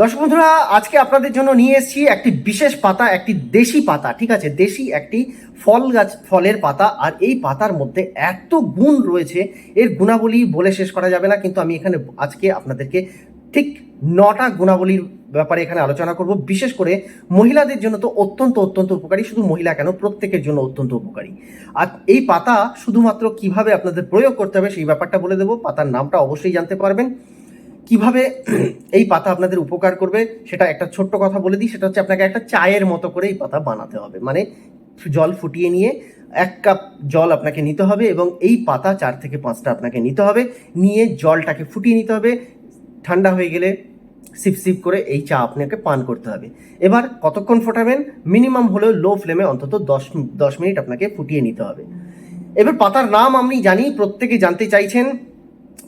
দর্শক বন্ধুরা, আজকে আপনাদের জন্য নিয়ে এসেছি একটি বিশেষ পাতা, একটি দেশি পাতা, ঠিক আছে? দেশি একটি ফল গাছ, ফলের পাতা, আর এই পাতার মধ্যে এত গুণ রয়েছে, এর গুণাবলী বলে শেষ করা যাবে না, কিন্তু আমি এখানে আজকে আপনাদেরকে ঠিক নটা গুণাবলীর ব্যাপারে এখানে আলোচনা করব। বিশেষ করে মহিলাদের জন্য তো অত্যন্ত অত্যন্ত উপকারী, শুধু মহিলা কেন, প্রত্যেকের জন্য অত্যন্ত উপকারী। আর এই পাতা শুধুমাত্র কীভাবে আপনাদের প্রয়োগ করতে হবে, সেই ব্যাপারটা বলে দেবো। পাতার নামটা অবশ্যই জানতে পারবেন। কীভাবে এই পাতা আপনাদের উপকার করবে, সেটা একটা ছোট্ট কথা বলে দিই, সেটা হচ্ছে আপনাকে একটা চায়ের মতো করে এই পাতা বানাতে হবে। মানে জল ফুটিয়ে নিয়ে এক কাপ জল আপনাকে নিতে হবে এবং এই পাতা চার থেকে পাঁচটা আপনাকে নিতে হবে। নিয়ে জলটাকে ফুটিয়ে নিতে হবে। ঠান্ডা হয়ে গেলে সিপ সিপ করে এই চা আপনাকে পান করতে হবে। এবার কতক্ষণ ফোটাবেন? মিনিমাম হলেও লো ফ্লেমে অন্তত দশ দশ মিনিট আপনাকে ফুটিয়ে নিতে হবে। এবার পাতার নাম আমি জানি, প্রত্যেকে জানতে চাইছেন।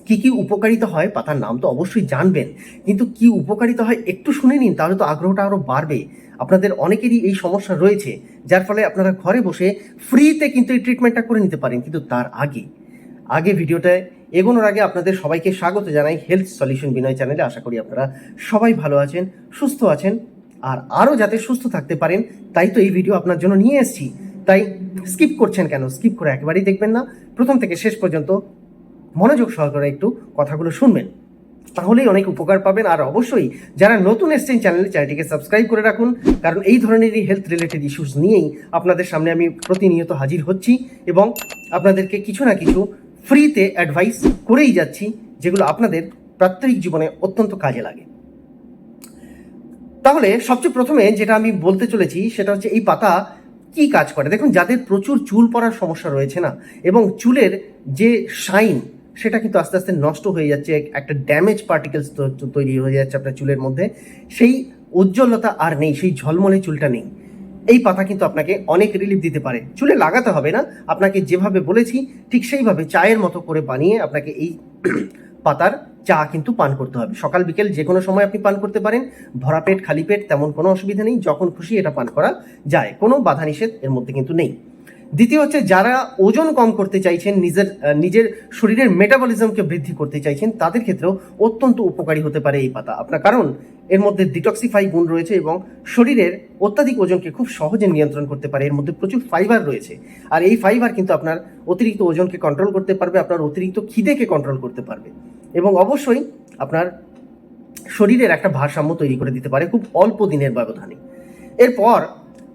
কি কি উপকারিতা হয় পাতার নাম তো অবশ্যই জানবেন। কিন্তু কি উপকারিতা হয় একটু শুনে নিন, তাহলে তো আগ্রহটা আরও বাড়বে। আপনাদের অনেকেরই এই সমস্যা রয়েছে, যার ফলে আপনারা ঘরে বসে ফ্রিতে কিন্তু এই ট্রিটমেন্টটা করে নিতে পারেন, কিন্তু তার আগে। আগে ভিডিওটায় এগোনোর আগে আপনাদের সবাইকে স্বাগত জানাই হেলথ সলিউশন বিনয় চ্যানেলে আশা করি আপনারা সবাই ভালো আছেন, সুস্থ আছেন, আর আরও যাতে সুস্থ থাকতে পারেন, তাই তো এই ভিডিও আপনার জন্য নিয়ে এসেছি। তাই স্কিপ করছেন কেন? স্কিপ করে একেবারেই দেখবেন না। প্রথম থেকে শেষ পর্যন্ত মনোযোগ সহকারে একটু কথাগুলো শুনবেন। তাহলেই অনেক উপকার পাবেন। আর অবশ্যই যারা নতুন এসছেন, চ্যানেলে চ্যানেলটিকে সাবস্ক্রাইব করে রাখুন। কারণ এই ধরনেরই হেলথ রিলেটেড ইস্যুস নিয়েই আপনাদের সামনে আমি প্রতিনিয়ত হাজির হচ্ছি এবং আপনাদেরকে কিছু না কিছু ফ্রিতে অ্যাডভাইস করেই যাচ্ছি, যেগুলো আপনাদের প্রাত্যহিক জীবনে অত্যন্ত কাজে লাগে। তাহলে সবচেয়ে প্রথমে যেটা আমি বলতে চলেছি, সেটা হচ্ছে এই পাতা কি কাজ করে? দেখুন, যাদের প্রচুর চুল পড়ার সমস্যা রয়েছে না, এবং চুলের যে শাইন সেটা কিন্তু আস্তে আস্তে নষ্ট হয়ে যাচ্ছে একটা ড্যামেজ পার্টিকেলস তৈরি হয়ে যাচ্ছে আপনার চুলের মধ্যে। সেই উজ্জ্বলতা আর নেই, সেই ঝলমলে চুলটা নেই। এই পাতা কিন্তু আপনাকে অনেক রিলিফ দিতে পারে। চুলে লাগাতে হবে না, আপনাকে যেভাবে বলেছি, ঠিক সেইভাবে চায়ের মতো করে বানিয়ে আপনাকে এই পাতার চা কিন্তু পান করতে হবে। সকাল, বিকেল যে কোনো সময় আপনি পান করতে পারেন, ভরা পেট, খালি পেট, তেমন কোনো অসুবিধা নেই। যখন খুশি এটা পান করা যায়, কোনো বাধা নিষেধ এর মধ্যে কিন্তু নেই। দ্বিতীয় হচ্ছে যারা ওজন কম করতে চাইছেন, নিজের নিজের শরীরের মেটাবলিজমকে বৃদ্ধি করতে চাইছেন, তাদের ক্ষেত্রেও অত্যন্ত উপকারী হতে পারে এই পাতা। আপনার কারণ, এর মধ্যে ডিটক্সিফাই গুণ রয়েছে এবং শরীরের অত্যাধিক ওজনকে খুব সহজে নিয়ন্ত্রণ করতে পারে। এর মধ্যে প্রচুর ফাইবার রয়েছে। আর এই ফাইবার কিন্তু আপনার অতিরিক্ত ওজনকে কন্ট্রোল করতে পারবে, আপনার অতিরিক্ত খিদেকে কন্ট্রোল করতে পারবে। এবং অবশ্যই আপনার শরীরের একটা ভারসাম্য তৈরি করে দিতে পারে খুব অল্প দিনের ব্যবধানে। এরপর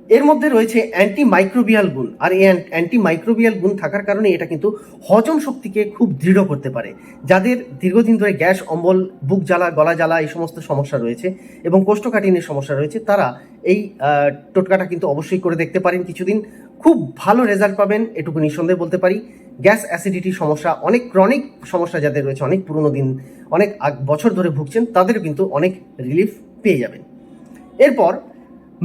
এর মধ্যে রয়েছে অ্যান্টি মাইক্রোবিয়াল গুণ। আর এই অ্যান্টি মাইক্রোবিয়াল গুণ থাকার কারণে এটা কিন্তু হজম শক্তিকে খুব দৃঢ় করতে পারে। যাদের দীর্ঘদিন ধরে গ্যাস, অম্বল, বুক জ্বালা, গলা জ্বালা এই সমস্ত সমস্যা রয়েছে এবং কোষ্ঠকাঠিন্যের সমস্যা রয়েছে, তারা এই টোটকাটা কিন্তু অবশ্যই করে দেখতে পারেন কিছুদিন। খুব ভালো রেজাল্ট পাবেন, এটুকু নিঃসন্দেহে বলতে পারি। গ্যাস অ্যাসিডিটির সমস্যা, অনেক ক্রনিক সমস্যা যাদের রয়েছে, অনেক পুরনো দিন, অনেক বছর ধরে ভুগছেন তাদের কিন্তু অনেক রিলিফ পেয়ে যাবেন। এরপর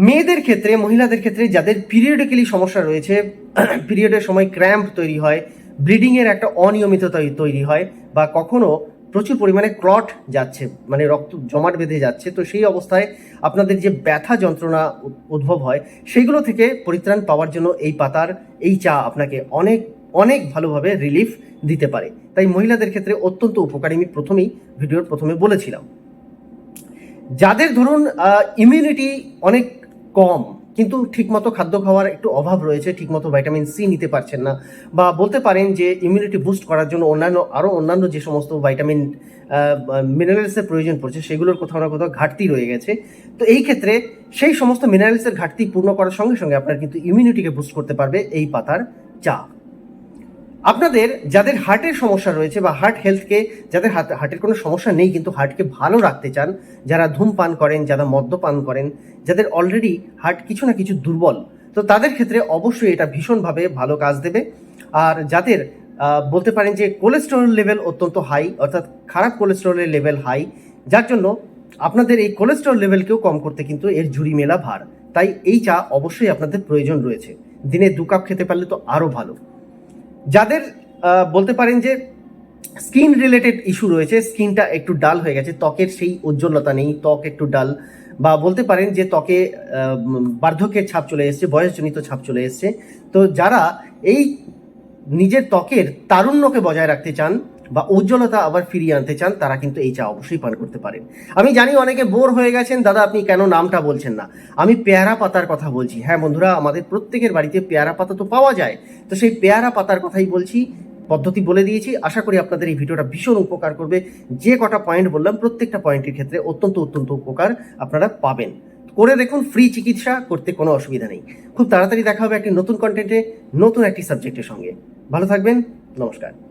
মেয়েদের ক্ষেত্রে, মহিলাদের ক্ষেত্রে যাদের পিরিয়ডিক্যালি সমস্যা রয়েছে পিরিয়ডের সময় ক্র্যাম্প তৈরি হয় ব্লিডিংয়ের একটা অনিয়মিততা তৈরি হয় বা কখনো প্রচুর পরিমাণে ক্লট যাচ্ছে মানে রক্ত জমাট বেঁধে যাচ্ছে, তো সেই অবস্থায় আপনাদের যে ব্যথা যন্ত্রণা উদ্ভব হয় সেইগুলো থেকে পরিত্রাণ পাওয়ার জন্য এই পাতার, এই চা আপনাকে অনেক অনেক ভালোভাবে রিলিফ দিতে পারে। তাই মহিলাদের ক্ষেত্রে অত্যন্ত উপকারী, আমি প্রথমেই ভিডিওর প্রথমে বলেছিলাম। যাদের ধরুন ইমিউনিটি অনেক কম। কিন্তু ঠিকমতো খাদ্য খাওয়ার একটু অভাব রয়েছে, ঠিকমতো ভাইটামিন সি নিতে পারছেন না। বা বলতে পারেন যে ইমিউনিটি বুস্ট করার জন্য অন্যান্য আরও অন্যান্য যে সমস্ত ভাইটামিন মিনারেলসের প্রয়োজন পড়ছে, সেগুলোর কোথাও না কোথাও ঘাটতি রয়ে গেছে। তো এই ক্ষেত্রে সেই সমস্ত মিনারেলসের ঘাটতি পূর্ণ করার সঙ্গে সঙ্গে আপনার কিন্তু ইমিউনিটিকে বুস্ট করতে পারবে এই পাতার চা আপনাদের যাদের হার্টের সমস্যা রয়েছে বা হার্ট হেলথকে যাদের হার্ট- হার্টের কোনো সমস্যা নেই কিন্তু হার্টকে ভালো রাখতে চান, যারা ধূমপান করেন, যারা মদ্যপান করেন, যাদের অলরেডি হার্ট কিছু না কিছু দুর্বল, তো তাদের ক্ষেত্রে অবশ্যই এটা ভীষণভাবে ভালো কাজ দেবে। আর যাদের বলতে পারেন যে কোলেস্টেরল লেভেল অত্যন্ত হাই অর্থাৎ খারাপ কোলেস্টেরলের লেভেল হাই যার জন্য আপনাদের এই কোলেস্টেরল লেভেলকেও কম করতে কিন্তু এর ঝুড়ি মেলা ভার। তাই এই চা অবশ্যই আপনাদের প্রয়োজন রয়েছে। দিনে দু কাপ খেতে পারলে তো আরও ভালো। যাদের বলতে পারেন যে স্কিন রিলেটেড ইস্যু রয়েছে, স্কিনটা একটু ডাল হয়ে গেছে, ত্বকের সেই উজ্জ্বলতা নেই, ত্বক একটু ডাল। বা বলতে পারেন যে ত্বকে বার্ধক্যের ছাপ চলে এসছে, বয়সজনিত ছাপ চলে এসছে। তো যারা এই নিজের ত্বকের তারুণ্যকে বজায় রাখতে চান বা উজ্জ্বলতা আবার ফিরিয়ে আনতে চান, তারা কিন্তু এই চা অবশ্যই পান করতে পারেন। আমি জানি অনেকে বোর হয়ে গেছেন, দাদা আপনি কেন নামটা বলছেন না? আমি পেয়ারা পাতার কথা বলছি। হ্যাঁ বন্ধুরা, আমাদের প্রত্যেকের বাড়িতে পেয়ারা পাতা তো পাওয়া যায়। তো সেই পেয়ারা পাতার কথাই বলছি, পদ্ধতি বলে দিয়েছি। আশা করি আপনাদের এই ভিডিওটা ভীষণ উপকার করবে। যে কটা পয়েন্ট বললাম, প্রত্যেকটা পয়েন্টের ক্ষেত্রে অত্যন্ত অত্যন্ত উপকার আপনারা পাবেন। করে দেখুন ফ্রি চিকিৎসা করতে কোনো অসুবিধা নেই। খুব তাড়াতাড়ি দেখা হবে একটি নতুন কন্টেন্টে নতুন একটি সাবজেক্টের সঙ্গে। ভালো থাকবেন, নমস্কার।